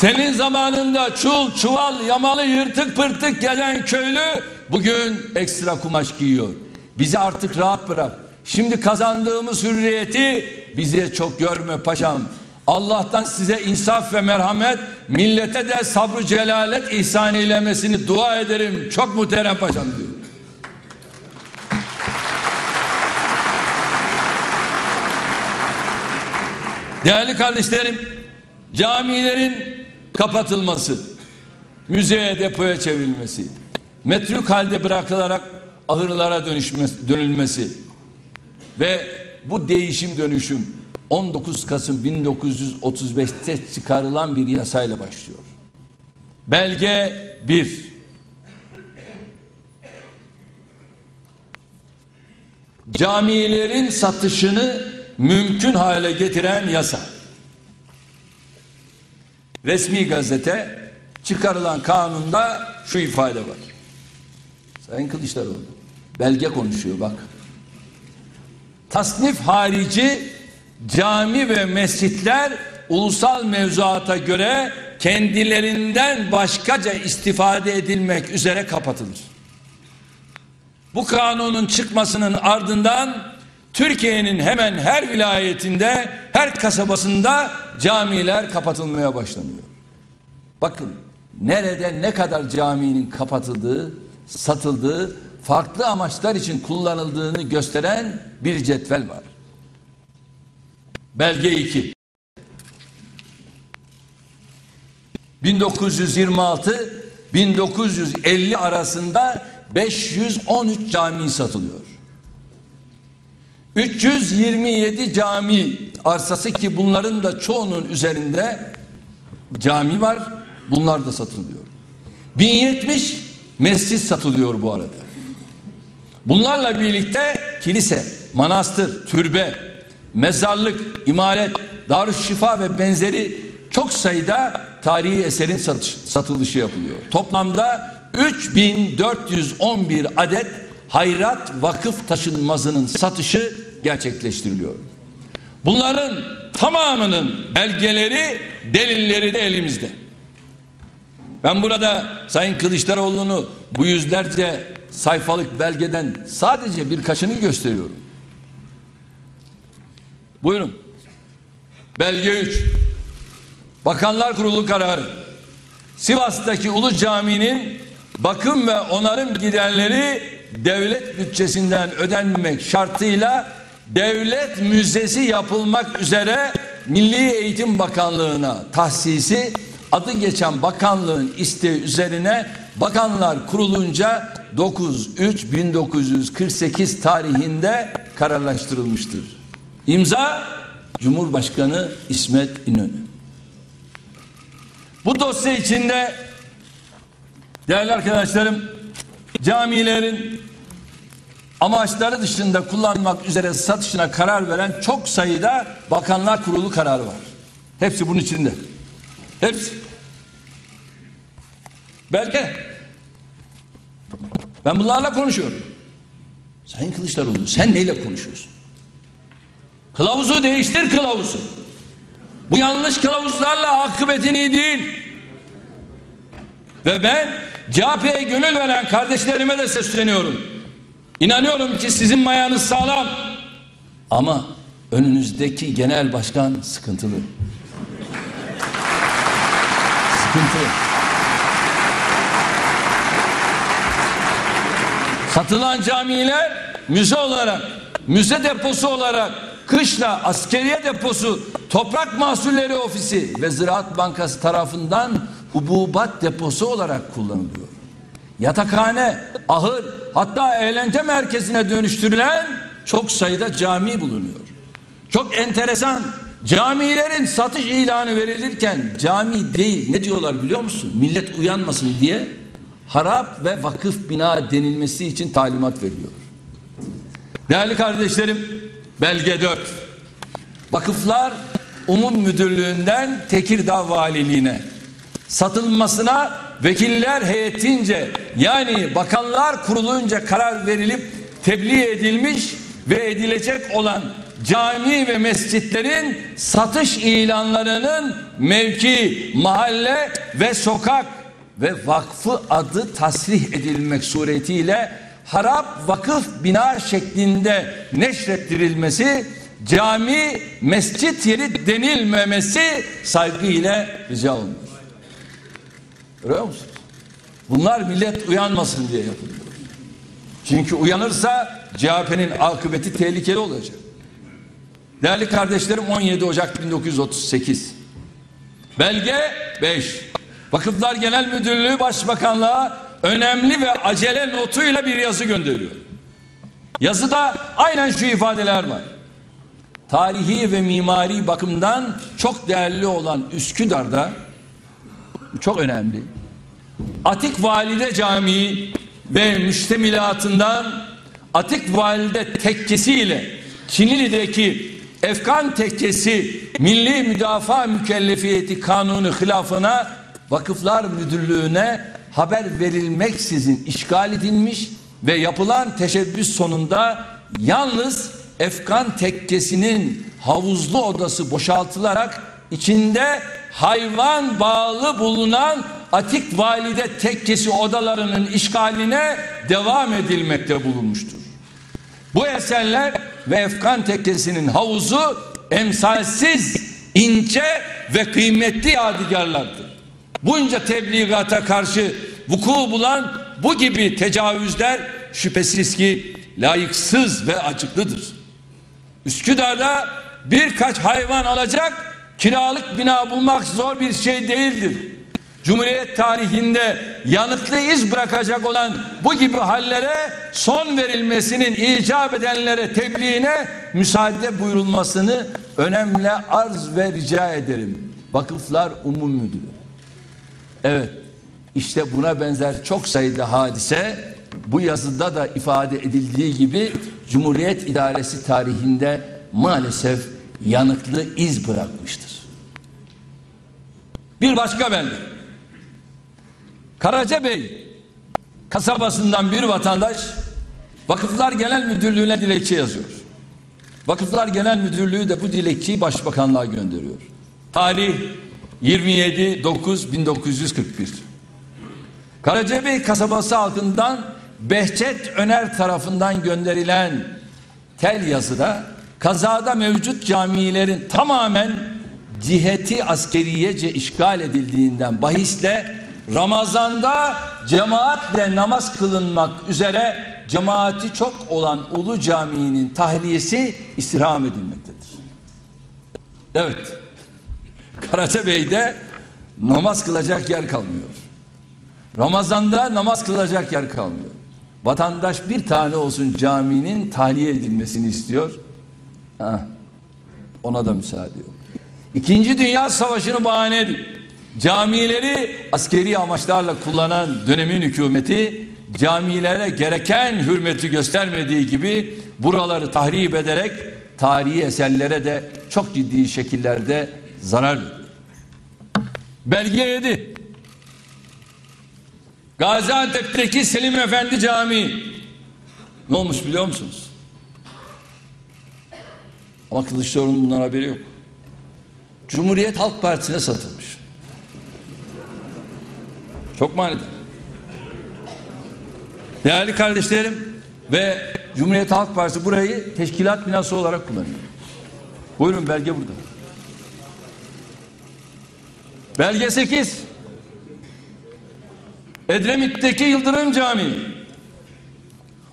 Senin zamanında çul, çuval, yamalı, yırtık pırtık gelen köylü bugün ekstra kumaş giyiyor. Bizi artık rahat bırak. Şimdi kazandığımız hürriyeti bize çok görme paşam. Allah'tan size insaf ve merhamet, millete de sabrı celalet ihsan eylemesini dua ederim. Çok muhterem paşam diyor. Değerli kardeşlerim, camilerin kapatılması, müzeye depoya çevrilmesi, metruk halde bırakılarak ahırlara dönüşmesi, dönülmesi ve bu değişim dönüşüm 19 Kasım 1935'te çıkarılan bir yasayla başlıyor. Belge 1 Camilerin satışını mümkün hale getiren yasa. Resmi gazete çıkarılan kanunda şu ifade var. Sayın Kılıçdaroğlu belge konuşuyor bak. Tasnif harici cami ve mescitler ulusal mevzuata göre kendilerinden başkaca istifade edilmek üzere kapatılır. Bu kanunun çıkmasının ardından Türkiye'nin hemen her vilayetinde, her kasabasında camiler kapatılmaya başlanıyor. Bakın nerede ne kadar caminin kapatıldığı, satıldığı, farklı amaçlar için kullanıldığını gösteren bir cetvel var. Belge 2. 1926 1950 arasında 513 cami satılıyor. 327 cami arsası ki bunların da çoğunun üzerinde cami var. Bunlar da satılıyor. 1070 mescit satılıyor bu arada. Bunlarla birlikte kilise, manastır, türbe, mezarlık, imaret, darüşşifa ve benzeri çok sayıda tarihi eserin satış, satılışı yapılıyor. Toplamda 3411 adet hayrat vakıf taşınmazının satışı gerçekleştiriliyor. Bunların tamamının belgeleri, delilleri de elimizde. Ben burada Sayın Kılıçdaroğlu'nu bu yüzlerce sayfalık belgeden sadece birkaçını gösteriyorum. Buyurun. Belge 3. Bakanlar Kurulu kararı. Sivas'taki Ulu Cami'nin bakım ve onarım giderleri devlet bütçesinden ödenmek şartıyla devlet müzesi yapılmak üzere Milli Eğitim Bakanlığı'na tahsisi adı geçen bakanlığın isteği üzerine bakanlar kurulunca 9-3-1948 tarihinde kararlaştırılmıştır. İmza Cumhurbaşkanı İsmet İnönü. Bu dosya içinde değerli arkadaşlarım camilerin amaçları dışında kullanmak üzere satışına karar veren çok sayıda bakanlar kurulu kararı var. Hepsi bunun içinde. Hepsi. Belki ben bunlarla konuşuyorum. Sayın Kılıçdaroğlu sen neyle konuşuyorsun? Kılavuzu değiştir kılavuzu. Bu yanlış kılavuzlarla akıbetini değil. Ve ben CHP'ye gönül veren kardeşlerime de sesleniyorum. İnanıyorum ki sizin mayanız sağlam. Ama önünüzdeki genel başkan sıkıntılı. Sıkıntı. Satılan camiler müze olarak, müze deposu olarak, kışla askeriye deposu, toprak mahsulleri ofisi ve Ziraat Bankası tarafından hububat deposu olarak kullanılıyor. Yatakhane, ahır, hatta eğlence merkezine dönüştürülen çok sayıda cami bulunuyor. Çok enteresan. Camilerin satış ilanı verilirken cami değil ne diyorlar biliyor musun? Millet uyanmasın diye harap ve vakıf bina denilmesi için talimat veriyor. Değerli kardeşlerim belge 4. Vakıflar Umum Müdürlüğü'nden Tekirdağ Valiliğine satılmasına vekiller heyetince yani bakanlar kurulunca karar verilip tebliğ edilmiş ve edilecek olan cami ve mescitlerin satış ilanlarının mevki, mahalle ve sokak ve vakfı adı tasrih edilmek suretiyle harap vakıf bina şeklinde neşrettirilmesi cami mescit yeri denilmemesi saygıyla rica olunur. Görüyor musunuz? Bunlar millet uyanmasın diye yapılıyor. Çünkü uyanırsa CHP'nin akıbeti tehlikeli olacak. Değerli kardeşlerim 17 Ocak 1938. Belge 5. Vakıflar Genel Müdürlüğü Başbakanlığa önemli ve acele notuyla bir yazı gönderiyor. Yazıda aynen şu ifadeler var. Tarihi ve mimari bakımdan çok değerli olan Üsküdar'da çok önemli. Atik Valide Camii ve müştemilatından Atik Valide tekkesiyle Çinili'deki Efkan Tekkesi Milli Müdafaa Mükellefiyeti Kanunu hilafına Vakıflar Müdürlüğü'ne haber verilmeksizin işgal edilmiş ve yapılan teşebbüs sonunda yalnız Efkan Tekkesi'nin havuzlu odası boşaltılarak içinde hayvan bağlı bulunan Atik Valide Tekkesi odalarının işgaline devam edilmekte bulunmuştur. Bu eserler ve Efkan Tekkesi'nin havuzu emsalsiz, ince ve kıymetli yadigarlardır. Bunca tebliğata karşı vuku bulan bu gibi tecavüzler şüphesiz ki layıksız ve acıklıdır. Üsküdar'da birkaç hayvan alacak kiralık bina bulmak zor bir şey değildir. Cumhuriyet tarihinde yanıklı iz bırakacak olan bu gibi hallere son verilmesinin icap edenlere tebliğine müsaade buyurulmasını önemli arz ve rica ederim. Vakıflar Umum Müdürü. Evet işte buna benzer çok sayıda hadise bu yazıda da ifade edildiği gibi Cumhuriyet İdaresi tarihinde maalesef yanıklı iz bırakmıştır. Bir başka belge. Karacabey kasabasından bir vatandaş Vakıflar Genel Müdürlüğü'ne dilekçe yazıyor. Vakıflar Genel Müdürlüğü de bu dilekçeyi Başbakanlığa gönderiyor. Tarih 27 9 1941. Karacabey kasabası halkından Behçet Öner tarafından gönderilen tel yazıda kazada mevcut camilerin tamamen ciheti askeriyece işgal edildiğinden bahisle Ramazanda cemaatle namaz kılınmak üzere cemaati çok olan Ulu Camii'nin tahliyesi istirham edilmektedir. Evet. Karacabey'de namaz kılacak yer kalmıyor. Ramazanda namaz kılacak yer kalmıyor. Vatandaş bir tane olsun caminin tahliye edilmesini istiyor. Ha, ona da müsaade yok. İkinci Dünya Savaşı'nı bahane edip camileri askeri amaçlarla kullanan dönemin hükümeti camilere gereken hürmeti göstermediği gibi buraları tahrip ederek tarihi eserlere de çok ciddi şekillerde zarar veriyor. Belge 7 Gaziantep'teki Selim Efendi Camii ne olmuş biliyor musunuz? Ama Kılıçdaroğlu'nun bundan haberi yok. Cumhuriyet Halk Partisi'ne satılmış. Çok manidar. Değerli kardeşlerim ve Cumhuriyet Halk Partisi burayı teşkilat binası olarak kullanıyor. Buyurun belge burada. Belge 8. Edremit'teki Yıldırım Camii.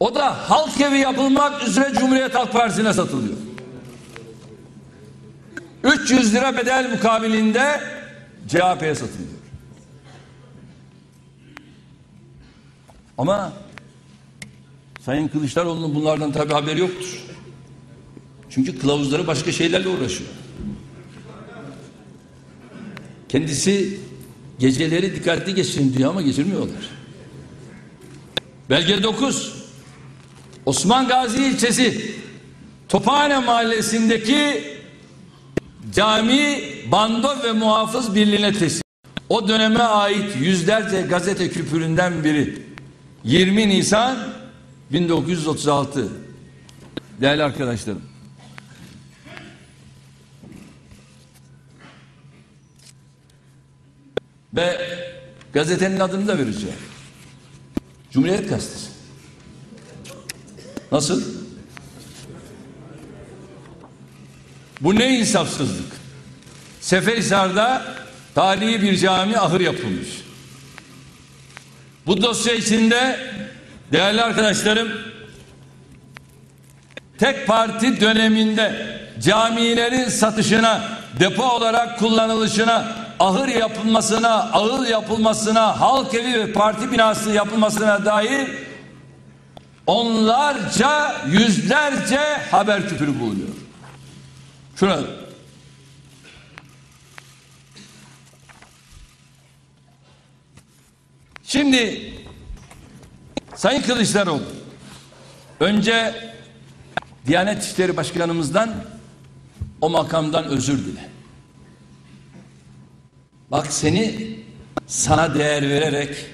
O da halk evi yapılmak üzere Cumhuriyet Halk Partisi'ne satılıyor. 300 lira bedel mukabilinde CHP'ye satılıyor. Ama Sayın Kılıçdaroğlu'nun bunlardan tabi haberi yoktur. Çünkü kılavuzları başka şeylerle uğraşıyor. Kendisi geceleri dikkatli geçirin diyor ama geçirmiyorlar. Belge 9 Osman Gazi ilçesi Tophane mahallesindeki Cami bando ve muhafız birliğine teslim. O döneme ait yüzlerce gazete küpüründen biri. 20 Nisan 1936. Değerli arkadaşlarım. Ve gazetenin adını da vereceğim. Cumhuriyet Gazetesi. Nasıl? Bu ne insafsızlık? Seferihisar'da tarihi bir cami ahır yapılmış. Bu dosya içinde değerli arkadaşlarım tek parti döneminde camilerin satışına, depo olarak kullanılışına, ahır yapılmasına, ağıl yapılmasına, halk evi ve parti binası yapılmasına dair onlarca, yüzlerce haber küpürü bulunuyor. Şuna Şimdi Sayın Kılıçdaroğlu önce Diyanet İşleri Başkanımızdan o makamdan özür dile. Bak seni sana değer vererek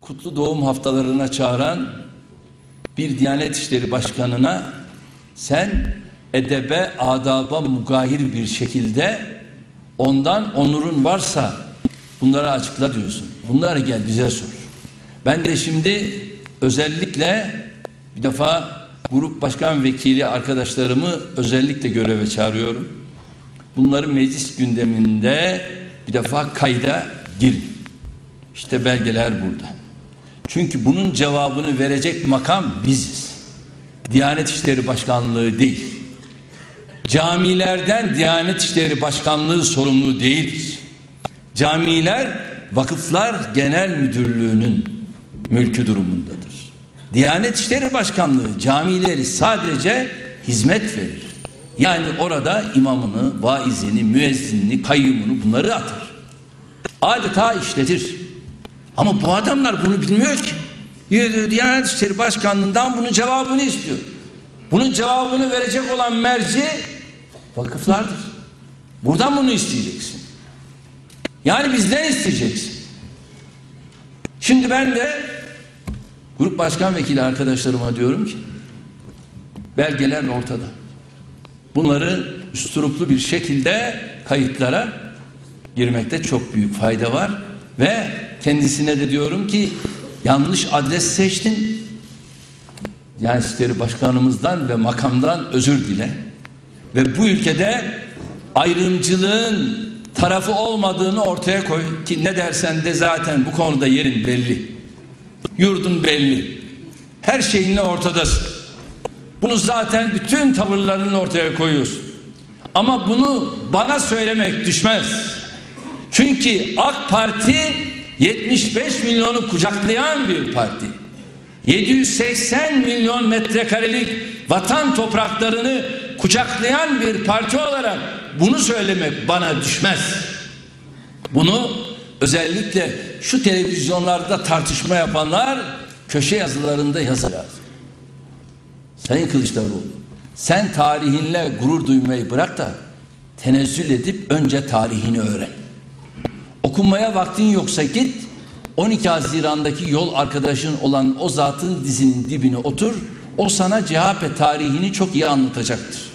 kutlu doğum haftalarına çağıran bir Diyanet İşleri Başkanı'na sen edebe, adaba mugahir bir şekilde ondan onurun varsa bunları açıkla diyorsun. Bunları gel bize sor. Ben de şimdi özellikle bir defa grup başkan vekili arkadaşlarımı özellikle göreve çağırıyorum. Bunları meclis gündeminde bir defa kayda girin. İşte belgeler burada. Çünkü bunun cevabını verecek makam biziz. Diyanet İşleri Başkanlığı değil. Camilerden Diyanet İşleri Başkanlığı sorumlu değiliz. Camiler Vakıflar Genel Müdürlüğü'nün mülkü durumundadır. Diyanet İşleri Başkanlığı camileri sadece hizmet verir. Yani orada imamını, vaizini, müezzinini, kayyumunu bunları atar. Adeta işletir. Ama bu adamlar bunu bilmiyor ki. Diyanet İşleri Başkanlığı'ndan bunun cevabını istiyor. Bunun cevabını verecek olan merci vakıflardır. Buradan bunu isteyeceksin. Yani bizden isteyeceksin. Şimdi ben de grup başkan vekili arkadaşlarıma diyorum ki belgeler ortada. Bunları üsturuplu bir şekilde kayıtlara girmekte çok büyük fayda var ve kendisine de diyorum ki yanlış adres seçtin. Yani İşleri Başkanımızdan ve makamdan özür dile. Ve bu ülkede ayrımcılığın tarafı olmadığını ortaya koy ki ne dersen de zaten bu konuda yerin belli. Yurdun belli. Her şeyinle ortadasın. Bunu zaten bütün tavırlarını ortaya koyuyorsun. Ama bunu bana söylemek düşmez. Çünkü AK Parti 75 milyonu kucaklayan bir parti. 780 milyon metrekarelik vatan topraklarını kucaklayan bir parti olarak bunu söylemek bana düşmez. Bunu özellikle şu televizyonlarda tartışma yapanlar köşe yazılarında yazı lazım. Sayın Kılıçdaroğlu sen tarihinle gurur duymayı bırak da tenezzül edip önce tarihini öğren. Okunmaya vaktin yoksa git 12 Haziran'daki yol arkadaşın olan o zatın dizinin dibine otur. O sana CHP tarihini çok iyi anlatacaktır.